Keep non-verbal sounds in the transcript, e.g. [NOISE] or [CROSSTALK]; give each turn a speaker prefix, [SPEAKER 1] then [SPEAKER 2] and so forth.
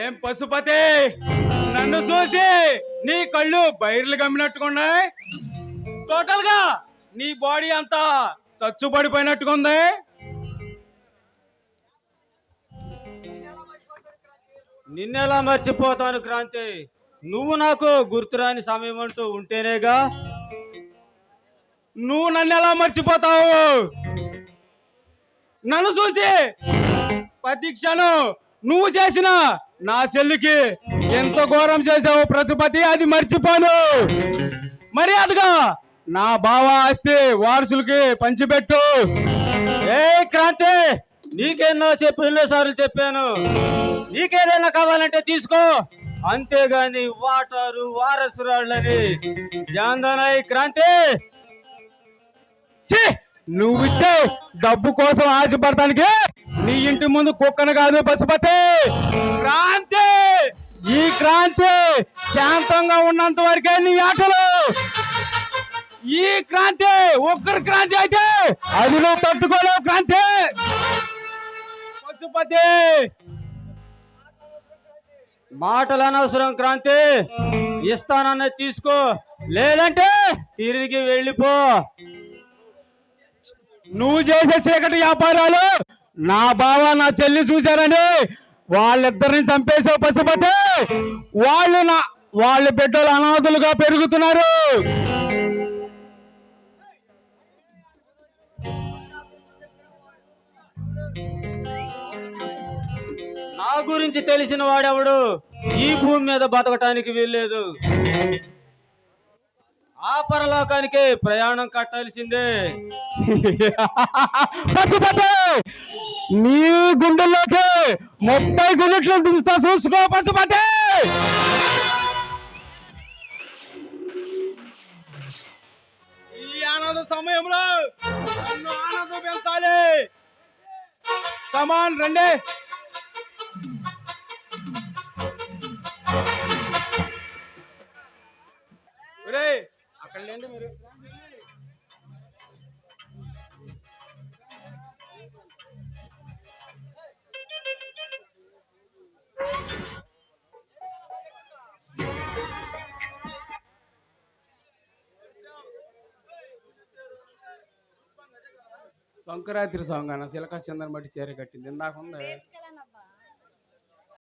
[SPEAKER 1] ఏం పశుపతి? నన్ను చూసి నీ కళ్ళు బైర్లు గమ్మినట్టుకున్నాయి. టోటల్గా నీ బాడీ అంతా చచ్చుపడిపోయినట్టుకుంది
[SPEAKER 2] నిన్నెలా మర్చిపోతాను క్రాంతి? నువ్వు నాకు గుర్తురాని సమయం అంటూ ఉంటేనేగా.
[SPEAKER 1] నువ్వు నన్ను ఎలా మర్చిపోతావు? నన్ను చూసి ప్రతి నువ్వు చేసిన నా చెల్లికి ఎంత ఘోరం చేసావు ప్రజపతి అది మర్చిపోను. మర్యాదగా నా బావ ఆస్తి వారసులకి పంచిపెట్టు.
[SPEAKER 2] ఏ క్రాంతి నీకెన్నో చెప్పి ఎన్నోసార్లు చెప్పాను. నీకేదైనా కావాలంటే తీసుకో. అంతేగాని వాటారు వారసురాళ్ళని. జాందనాయి క్రాంతి.
[SPEAKER 1] నువ్వు ఇచ్చే డబ్బు కోసం ఆశపడటానికి నీ ఇంటి ముందు కుక్కను కాదు పశుపతి. క్రాంతి! ఈ క్రాంతి శాంతంగా ఉన్నంత వరకే నీ ఆటలు. ఈ క్రాంతి ఒక్కరు క్రాంతి అయితే అది నువ్వు తట్టుకోలేవు క్రాంతి. పశుపతి!
[SPEAKER 2] మాటలు అనవసరం క్రాంతి. ఇస్తానన్నది తీసుకో. లేదంటే తిరిగి వెళ్ళిపో.
[SPEAKER 1] నువ్వు చేసే చీకటి వ్యాపారాలు నా బావ నా చెల్లి చూశారని వాళ్ళిద్దరిని చంపేసావు పశుపతి వాళ్ళు నా వాళ్ళ బిడ్డలు అనాథులుగా పెరుగుతున్నారు.
[SPEAKER 2] నా గురించి తెలిసిన వాడెవడు? ఈ భూమి మీద బతకటానికి వీల్లేదు. ఆ పరలోకానికి ప్రయాణం కట్టాల్సిందే. [LAUGHS]
[SPEAKER 1] పశుపతి నీ గుండెల్లోకి ముప్పై గుండెట్లు తీస్తా చూసుకో పశుపతి. ఈ ఆనంద సమయంలో నన్ను ఆనందం పెంచాలి. కమాన్ రండి. అక్కడ లేండి మీరు. సంక్రాంతి సాంగ్ అన్న సిలక చందన బట్టి చీర కట్టింది. ఇందాక ఉంది.